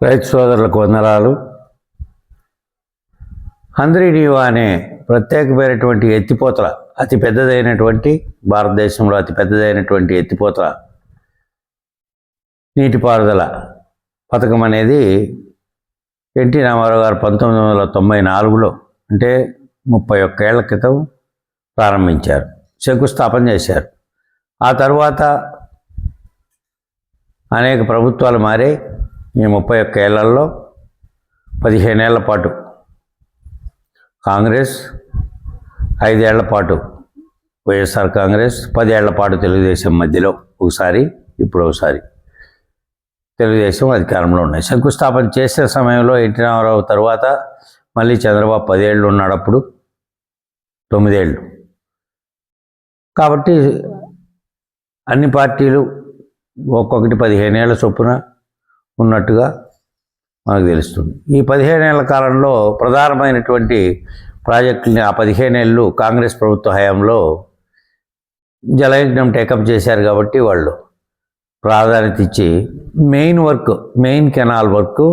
రైతు సోదరులకు వందనాలు. హంద్రీనీవా అనే ప్రత్యేకమైనటువంటి ఎత్తిపోతల అతి పెద్దదైనటువంటి భారతదేశంలో అతి పెద్దదైనటువంటి ఎత్తిపోతల నీటిపారుదల పథకం అనేది ఎన్టీ రామారావు గారు పంతొమ్మిది వందల తొంభై నాలుగులో అంటే ముప్పై ఒక్క ఏళ్ళ క్రితం ప్రారంభించారు శంకుస్థాపన చేశారు. ఆ తర్వాత అనేక ప్రభుత్వాలు మారే ఈ ముప్పై ఒక్క ఏళ్ళలో పదిహేనేళ్ళ పాటు కాంగ్రెస్ ఐదేళ్ళ పాటు వైఎస్ఆర్ కాంగ్రెస్ పదేళ్ళ పాటు తెలుగుదేశం మధ్యలో ఒకసారి ఇప్పుడు ఒకసారి తెలుగుదేశం అధికారంలో ఉన్నాయి. శంకుస్థాపన చేసిన సమయంలో ఎన్టీ రామారావు తర్వాత మళ్ళీ చంద్రబాబు పదేళ్ళు ఉన్నాడు అప్పుడు తొమ్మిదేళ్ళు కాబట్టి అన్ని పార్టీలు ఒక్కొక్కటి పదిహేను ఏళ్ళ చొప్పున ఉన్నట్టుగా మనకు తెలుస్తుంది. ఈ పదిహేనేళ్ళ కాలంలో ప్రధానమైనటువంటి ప్రాజెక్టుని ఆ పదిహేనేళ్ళు కాంగ్రెస్ ప్రభుత్వ హయాంలో జలయజ్ఞం టేకప్ చేశారు కాబట్టి వాళ్ళు ప్రాధాన్యత ఇచ్చి main work main canal work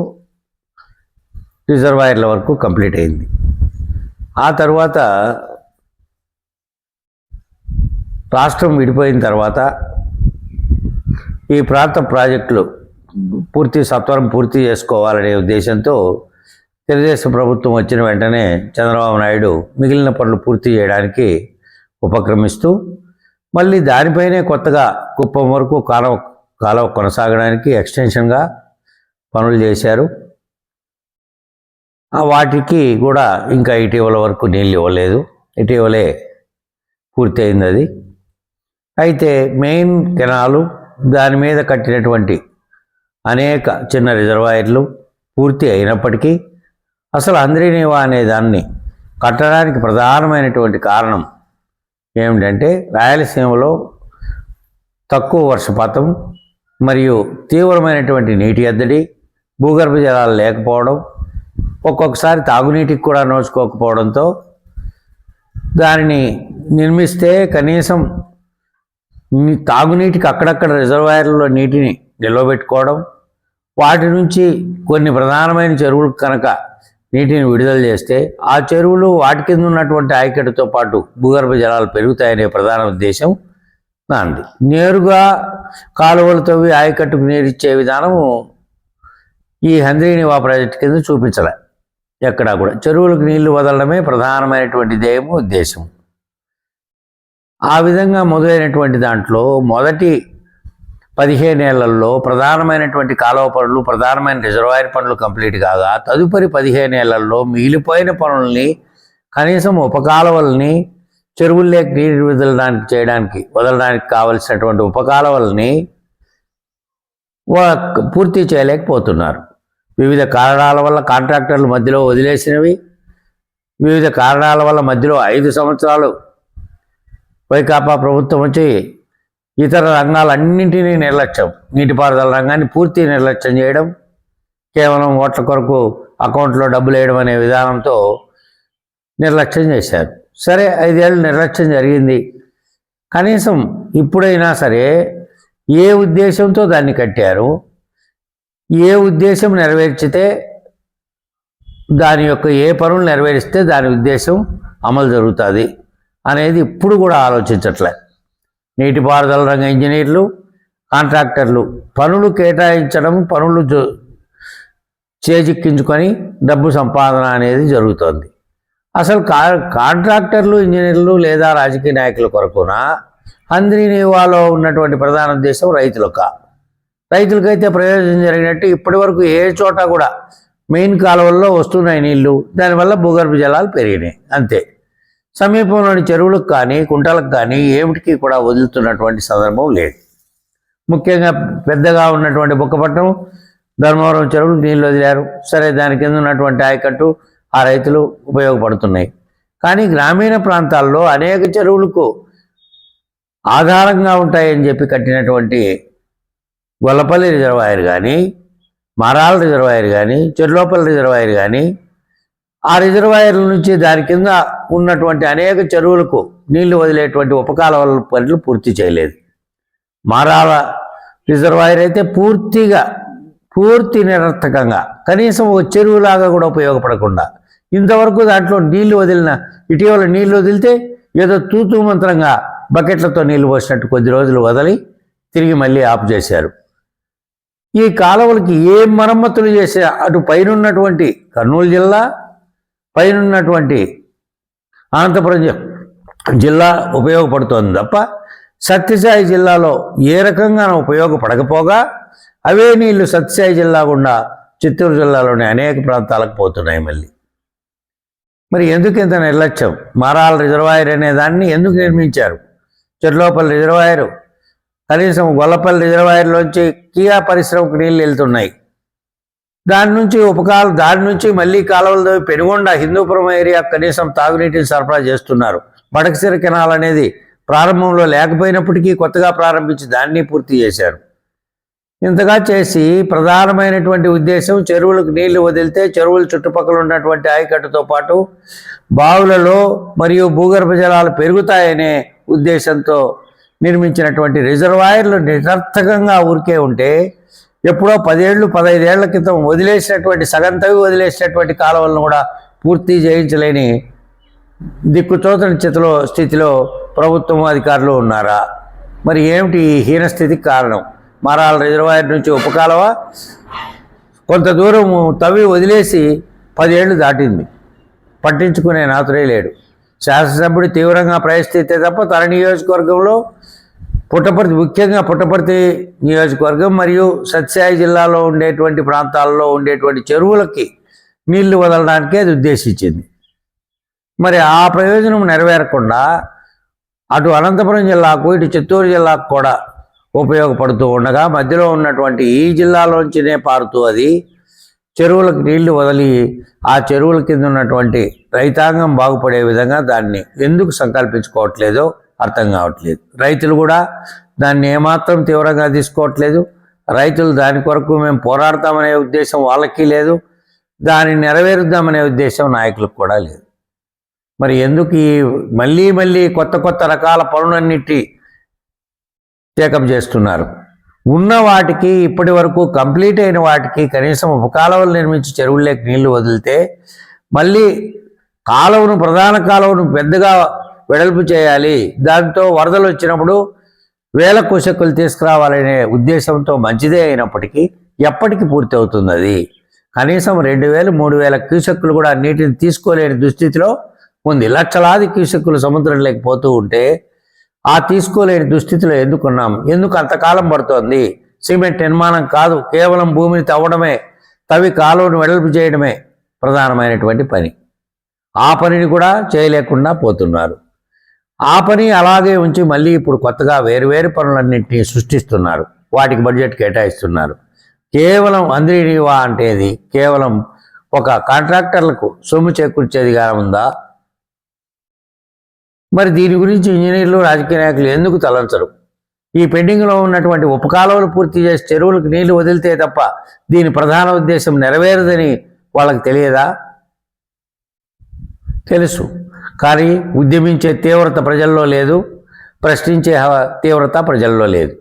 రిజర్వాయర్ల వరకు కంప్లీట్ అయింది. ఆ తర్వాత రాష్ట్రం విడిపోయిన తర్వాత ఈ ప్రాంత ప్రాజెక్టులు పూర్తి సత్వరం పూర్తి చేసుకోవాలనే ఉద్దేశంతో తెలుగుదేశం ప్రభుత్వం వచ్చిన వెంటనే చంద్రబాబు నాయుడు మిగిలిన పనులు పూర్తి చేయడానికి ఉపక్రమిస్తూ మళ్ళీ దానిపైనే కొత్తగా కుప్పం వరకు కాలువ కాలువ కొనసాగడానికి ఎక్స్టెన్షన్గా పనులు చేశారు. వాటికి కూడా ఇంకా ఇటీవల వరకు నీళ్ళు ఇవ్వలేదు. ఇటీవలే పూర్తి అయింది అది. అయితే మెయిన్ కెనాలు దాని మీద కట్టినటువంటి అనేక చిన్న రిజర్వాయర్లు పూర్తి అయినప్పటికీ అసలు అంద్రీనీవా అనే దాన్ని కట్టడానికి ప్రధానమైనటువంటి కారణం ఏమిటంటే రాయలసీమలో తక్కువ వర్షపాతం మరియు తీవ్రమైనటువంటి నీటి ఎద్దడి భూగర్భ జలాలు లేకపోవడం ఒక్కొక్కసారి తాగునీటికి కూడా నోచుకోకపోవడంతో దానిని నిర్మిస్తే కనీసం తాగునీటికి అక్కడక్కడ రిజర్వాయర్లలో నీటిని నిల్వబెట్టుకోవడం వాటి నుంచి కొన్ని ప్రధానమైన చెరువులు కనుక నీటిని విడుదల చేస్తే ఆ చెరువులు వాటి కింద ఉన్నటువంటి ఆయకట్టుతో పాటు భూగర్భ జలాలు పెరుగుతాయనే ప్రధాన ఉద్దేశం నాంది. నేరుగా కాలువలు తవ్వి ఆయకట్టుకు నీరిచ్చే విధానము ఈ హంద్రీనివా ప్రాజెక్టు కింద చూపించలే. ఎక్కడా కూడా. చెరువులకు నీళ్ళు వదలడమే ప్రధానమైనటువంటి ధ్యేయము ఉద్దేశం. ఆ విధంగా మొదలైనటువంటి దాంట్లో మొదటి పదిహేనేళ్ళలో ప్రధానమైనటువంటి కాలువ పనులు ప్రధానమైన రిజర్వాయర్ పనులు కంప్లీట్ కాగా తదుపరి పదిహేనేళ్ళలో మిగిలిపోయిన పనుల్ని కనీసం ఉపకాలవల్ని చెరువుల్లోకి నీరు వదలడానికి చేయడానికి వదలడానికి కావలసినటువంటి ఉపకాలవల్ని పూర్తి చేయలేకపోతున్నారు. వివిధ కారణాల వల్ల కాంట్రాక్టర్లు మధ్యలో వదిలేసినవి వివిధ కారణాల వల్ల మధ్యలో ఐదు సంవత్సరాలు వైకాపా ప్రభుత్వం వచ్చి ఇతర రంగాలన్నింటినీ నిర్లక్ష్యం. నీటిపారుదల రంగాన్ని పూర్తి నిర్లక్ష్యం చేయడం కేవలం ఓట్ల కొరకు అకౌంట్లో డబ్బులు వేయడం అనే విధానంతో నిర్లక్ష్యం చేశారు. సరే ఐదేళ్ళు నిర్లక్ష్యం జరిగింది. కనీసం ఇప్పుడైనా సరే ఏ ఉద్దేశంతో దాన్ని కట్టారు? ఏ ఉద్దేశం నెరవేర్చితే దాని యొక్క ఏ పనులు నెరవేరిస్తే దాని ఉద్దేశం అమలు జరుగుతుంది అనేది ఇప్పుడు కూడా ఆలోచించట్లే. నీటిపారుదల రంగ ఇంజనీర్లు కాంట్రాక్టర్లు. పనులు కేటాయించడం పనులు చేజిక్కించుకొని డబ్బు సంపాదన అనేది జరుగుతోంది. అసలు కా కాంట్రాక్టర్లు ఇంజనీర్లు లేదా రాజకీయ నాయకుల కొరకున అంద్రినీవాలో ఉన్నటువంటి ప్రధాన ఉద్దేశం రైతులక. రైతులకైతే ప్రయోజనం జరిగినట్టు ఇప్పటి వరకు ఏ చోట కూడా మెయిన్ కాలువల్లో వస్తున్నాయి నీళ్ళు. దానివల్ల భూగర్భ జలాలు పెరిగినాయి. అంతే. సమీపంలోని చెరువులకు కానీ కుంటలకు కానీ ఏమిటికి కూడా వదులుతున్నటువంటి సందర్భం లేదు. ముఖ్యంగా పెద్దగా ఉన్నటువంటి బుక్కపట్నం ధర్మవరం చెరువులు నీళ్ళు వదిలారు. సరే దాని కింద ఉన్నటువంటి ఆయకట్టు ఆ రైతులు ఉపయోగపడుతున్నాయి. కానీ గ్రామీణ ప్రాంతాల్లో అనేక చెరువులకు ఆధారంగా ఉంటాయని చెప్పి కట్టినటువంటి గొల్లపల్లి రిజర్వాయర్ కానీ మరాల రిజర్వాయర్ కానీ చెర్లోపల్లి రిజర్వాయర్ కానీ ఆ రిజర్వాయర్ల నుంచి దాని కింద ఉన్నటువంటి అనేక చెరువులకు నీళ్ళు వదిలేటువంటి ఉపకాలవల పనులు పూర్తి చేయలేదు. మారాల రిజర్వాయర్ అయితే పూర్తిగా పూర్తి నిరర్థకంగా కనీసం ఒక చెరువులాగా కూడా ఉపయోగపడకుండా ఇంతవరకు దాంట్లో నీళ్ళు వదిలిన ఇటీవల నీళ్ళు వదిలితే ఏదో తూతూ మంత్రంగా బకెట్లతో నీళ్ళు పోసినట్టు కొద్ది రోజులు వదిలి తిరిగి మళ్ళీ ఆఫ్ చేశారు. ఈ కాలువలకి ఏ మరమ్మతులు చేసే అటు పైనున్నటువంటి కర్నూలు జిల్లా పైనున్నటువంటి అనంతపురం జిల్లా ఉపయోగపడుతోంది తప్ప సత్యసాయి జిల్లాలో ఏ రకంగా ఉపయోగపడకపోగా అవే నీళ్ళు సత్యసాయి జిల్లా గుండా చిత్తూరు జిల్లాలోని అనేక ప్రాంతాలకు పోతున్నాయి మళ్ళీ. మరి ఎందుకు ఇంత నిర్లక్ష్యం? మారాల రిజర్వాయర్ అనే దాన్ని ఎందుకు నిర్మించారు? చెట్లోపల్లి రిజర్వాయరు కనీసం గొల్లపల్లి రిజర్వాయర్లోంచి కియా పరిశ్రమకు నీళ్ళు వెళ్తున్నాయి. దాని నుంచి ఉపకాల దాని నుంచి మళ్ళీ కాలువలతో పెనుగొండ హిందూపురం ఏరియా కనీసం తాగునీటిని సరఫరా చేస్తున్నారు. బడకసిర కెనాల్ అనేది ప్రారంభంలో లేకపోయినప్పటికీ కొత్తగా ప్రారంభించి దాన్ని పూర్తి చేశారు. ఇంతగా చేసి ప్రధానమైనటువంటి ఉద్దేశం చెరువులకు నీళ్ళు వదిలితే చెరువుల చుట్టుపక్కల ఉన్నటువంటి ఆయకట్టుతో పాటు బావులలో మరియు భూగర్భ జలాలు పెరుగుతాయనే ఉద్దేశంతో నిర్మించినటువంటి రిజర్వాయర్లు నిరర్థకంగా ఊరికే ఉంటే ఎప్పుడో పదేళ్ళు పదహైదేళ్ళ క్రితం వదిలేసినటువంటి సగం తవ్వి వదిలేసినటువంటి కాలువలను కూడా పూర్తి చేయించలేని దిక్కుతోతని స్థితిలో స్థితిలో ప్రభుత్వం అధికారులు ఉన్నారా? మరి ఏమిటి ఈ హీనస్థితికి కారణం? మారాల రిజర్వాయర్ నుంచి ఉపకాలవ కొంత దూరం తవ్వి వదిలేసి పదేళ్ళు దాటింది. పట్టించుకునే నాతుడే లేడు. శాసనసభ్యుడు తీవ్రంగా ప్రయత్నిస్తే తప్ప తన నియోజకవర్గంలో పుట్టపర్తి ముఖ్యంగా పుట్టపర్తి నియోజకవర్గం మరియు సత్యసాయి జిల్లాలో ఉండేటువంటి ప్రాంతాల్లో ఉండేటువంటి చెరువులకి నీళ్ళు వదలడానికే అది ఉద్దేశించింది. మరి ఆ ప్రయోజనం నెరవేరకుండా అటు అనంతపురం జిల్లాకు ఇటు చిత్తూరు జిల్లాకు కూడా ఉపయోగపడుతూ ఉండగా మధ్యలో ఉన్నటువంటి ఈ జిల్లాలోంచినే పారుతూ అది చెరువులకు నీళ్ళు వదిలి ఆ చెరువుల కింద ఉన్నటువంటి రైతాంగం బాగుపడే విధంగా దాన్ని ఎందుకు సంకల్పించుకోవట్లేదో అర్థం కావట్లేదు. రైతులు కూడా దాన్ని ఏమాత్రం తీవ్రంగా తీసుకోవట్లేదు. రైతులు దాని కొరకు మేము పోరాడతామనే ఉద్దేశం వాళ్ళకి లేదు. దాన్ని నెరవేరుద్దామనే ఉద్దేశం నాయకులకు కూడా లేదు. మరి ఎందుకు ఈ మళ్ళీ మళ్ళీ కొత్త కొత్త రకాల పనులన్నిటి టేకప్ చేస్తున్నారు? ఉన్న వాటికి ఇప్పటి వరకు కంప్లీట్ అయిన వాటికి కనీసం ఉపకాలువలు నిర్మించి చెరువుల్లోకి నీళ్ళు వదిలితే మళ్ళీ కాలువను ప్రధాన కాలువను పెద్దగా వెడల్పు చేయాలి. దాంతో వరదలు వచ్చినప్పుడు వేల కుశకులు తీసుకురావాలనే ఉద్దేశంతో మంచిదే అయినప్పటికీ ఎప్పటికి పూర్తి అవుతుంది అది కనీసం రెండు వేలు మూడు వేల క్యూసెక్కులు కూడా నీటిని తీసుకోలేని దుస్థితిలో ఉంది. లక్షలాది క్యూసెక్కులు సముద్రంలోకి పోతూ ఉంటే ఆ తీసుకోలేని దుస్థితిలో ఎందుకున్నాం? ఎందుకు అంతకాలం పడుతోంది? సిమెంట్ నిర్మాణం కాదు. కేవలం భూమిని తవ్వడమే. తవ్వి కాలువను వెడల్పు చేయడమే ప్రధానమైనటువంటి పని. ఆ పనిని కూడా చేయలేకుండా పోతున్నారు. ఆ పని అలాగే ఉంచి మళ్ళీ ఇప్పుడు కొత్తగా వేరు వేరు పనులన్నింటినీ సృష్టిస్తున్నారు. వాటికి బడ్జెట్ కేటాయిస్తున్నారు. కేవలం అంద్రీనివా అంటేది కేవలం ఒక కాంట్రాక్టర్లకు సొమ్ము చేకూర్చేదిగా ఉందా? మరి దీని గురించి ఇంజనీర్లు రాజకీయ నాయకులు ఎందుకు తలంచరు? ఈ పెండింగ్లో ఉన్నటువంటి ఉపకాలువలు పూర్తి చేసి చెరువులకు నీళ్ళు వదిలితే తప్ప దీని ప్రధాన ఉద్దేశం నెరవేరదని వాళ్ళకి తెలియదా? తెలుసు. కానీ ఉద్యమించే తీవ్రత ప్రజల్లో లేదు ప్రశ్నించే హ- తీవ్రత ప్రజల్లో లేదు.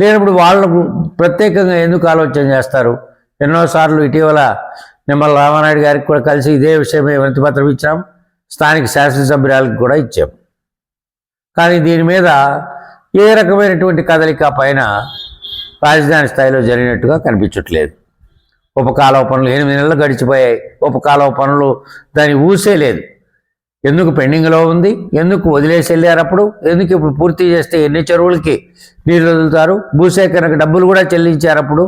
లేనప్పుడు వాళ్ళకు ప్రత్యేకంగా ఎందుకు ఆలోచన చేస్తారు? ఎన్నోసార్లు ఇటీవల నిమ్మల రామానాయుడు గారికి కూడా కలిసి ఇదే విషయమే వినతిపత్రం ఇచ్చాం స్థానిక శాసనసభ్యురాలకు కూడా ఇచ్చాం. కానీ దీని మీద ఏ రకమైనటువంటి కదలిక పైన రాజధాని స్థాయిలో జరిగినట్టుగా కనిపించట్లేదు. ఉపకాలవ పనులు ఎనిమిది నెలలు గడిచిపోయాయి. ఉపకాలవ పనులు దాని ఊసే లేదు ఎందుకు పెండింగ్లో ఉంది? ఎందుకు వదిలేసి వెళ్ళారు అప్పుడు? ఎందుకు ఇప్పుడు పూర్తి చేస్తే ఎన్ని చెరువులకి నీళ్ళు వదులుతారు? భూసేకరణకు డబ్బులు కూడా చెల్లించారు అప్పుడు.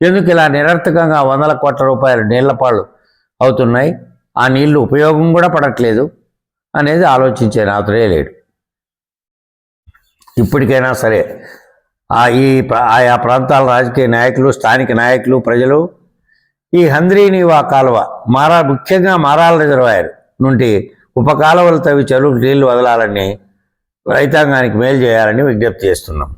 ఎందుకు ఇలా నిరర్థకంగా వందల కోట్ల రూపాయలు నీళ్ళ పాళ్ళు అవుతున్నాయి? ఆ నీళ్ళు ఉపయోగం కూడా పడట్లేదు అనేది ఆలోచించే నాతుడే లేడు. ఇప్పటికైనా సరే ఆ ఈ ఆయా ప్రాంతాల రాజకీయ నాయకులు స్థానిక నాయకులు ప్రజలు ఈ హంద్రీనివా కాలువ మారా ముఖ్యంగా మారాల రిజర్వాయర్ నుండి ఉపకాలువలు తవ్వి చెరువుకు నీళ్ళు వదలాలని రైతాంగానికి మేలు చేయాలని విజ్ఞప్తి చేస్తున్నాం.